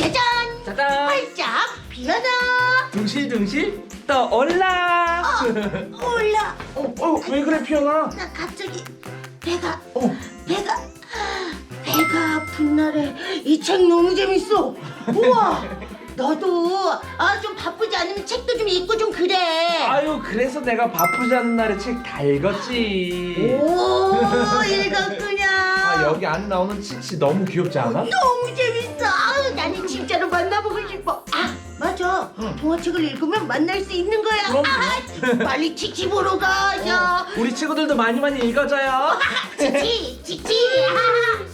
짜잔! 짜잔 활짝 피어나! 둥실둥실 떠올라 올라! 어, 어, 왜 그래 피어나 나 갑자기 배가 어, 배가 배가 아픈 날에 이 책 너무 재밌어. 우와. 너도 아 좀 바쁘지 않으면 책도 좀 읽고 좀 그래. 아유 그래서 내가 바쁘지 않은 날에 책 다 읽었지 오 읽었구냐. 아 여기 안에 나오는 치치 너무 귀엽지 않아? 너무 재밌어. 아 동화책을 읽으면 만날 수 있는 거야. 그럼, 아, 빨리 치치 보러 가자. 우리 친구들도 많이 많이 읽어줘요 치치 치치. 아. 오